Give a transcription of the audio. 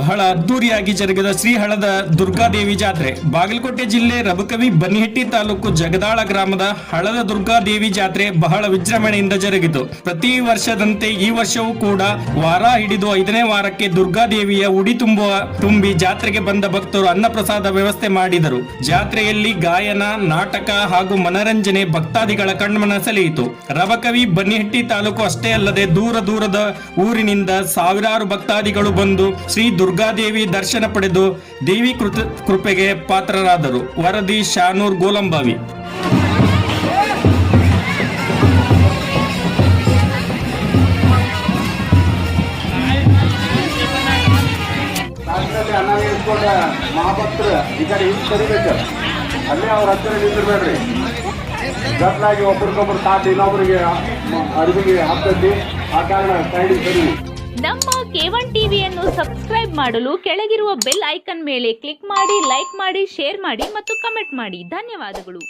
ಬಹಳ ಅದ್ದೂರಿಯಾಗಿ ಜರುಗಿದ ಶ್ರೀಹಳದ ದುರ್ಗಾದೇವಿ ಜಾತ್ರೆ. ಬಾಗಲಕೋಟೆ ಜಿಲ್ಲೆ ರಬಕವಿ ಬನ್ನಿಹಟ್ಟಿ ತಾಲೂಕು ಜಗದಾಳ ಗ್ರಾಮದ ಹಳದ ದುರ್ಗಾದೇವಿ ಜಾತ್ರೆ ಬಹಳ ವಿಜೃಂಭಣೆಯಿಂದ ಜರುಗಿತು. ಪ್ರತಿ ವರ್ಷದಂತೆ ಈ ವರ್ಷವೂ ಕೂಡ ವಾರ ಹಿಡಿದು ಐದನೇ ವಾರಕ್ಕೆ ದುರ್ಗಾದೇವಿಯ ಉಡಿ ತುಂಬುವ, ತುಂಬಿ ಜಾತ್ರೆಗೆ ಬಂದ ಭಕ್ತರು ಅನ್ನಪ್ರಸಾದ ವ್ಯವಸ್ಥೆ ಮಾಡಿದರು. ಜಾತ್ರೆಯಲ್ಲಿ ಗಾಯನ, ನಾಟಕ ಹಾಗೂ ಮನರಂಜನೆ ಭಕ್ತಾದಿಗಳ ಕಣ್ಮನ ಸೆಳೆಯಿತು ರಬಕವಿ ಬನ್ನಿಹಟ್ಟಿ ತಾಲೂಕು ಅಷ್ಟೇ ಅಲ್ಲದೆ ದೂರ ದೂರದ ಊರಿನಿಂದ ಸಾವಿರಾರು ಭಕ್ತಾದಿಗಳು ಬಂದು ಶ್ರೀ ದುರ್ಗಾದೇವಿ ದರ್ಶನ ಪಡೆದು ದೇವಿ ಕೃತ ಕೃಪೆಗೆ ಪಾತ್ರರಾದರು. ವರದಿ ಶಾನೂರ್ ಗೋಲಂಬಾವಿ. ಮಹಾಭಕ್ತರು ಈ ಕಡೆ ಹಿಂದೆ ಸರಿಬೇಕು ಅಲ್ಲೇ ಅವ್ರ ಹತ್ತಿರ ನಿಂತಿರ್ಬೇಡ್ರಿ. ಗಟ್ಲಾಗಿ ಒಬ್ರಿಗೊಬ್ರು ತಾಟ್ ಇನ್ನೊಬ್ರಿಗೆ ಅಡುಗೆಗೆ ಹಾಕ್ತೈತಿ ಆ ಕಾರಣ ಸೈಡಿಗೆ ಸರಿ ನಮ್ಮ ಕೇವನ್ ಟಿವಿಯನ್ನು ಸಬ್ಸ್ಕ್ರೈಬ್ ಮಾಡಲು ಕೆಳಗಿರುವ ಬೆಲ್ ಐಕನ್ ಮೇಲೆ ಕ್ಲಿಕ್ ಮಾಡಿ ಲೈಕ್ ಮಾಡಿ ಶೇರ್ ಮಾಡಿ ಮತ್ತು ಕಮೆಂಟ್ ಮಾಡಿ. ಧನ್ಯವಾದಗಳು.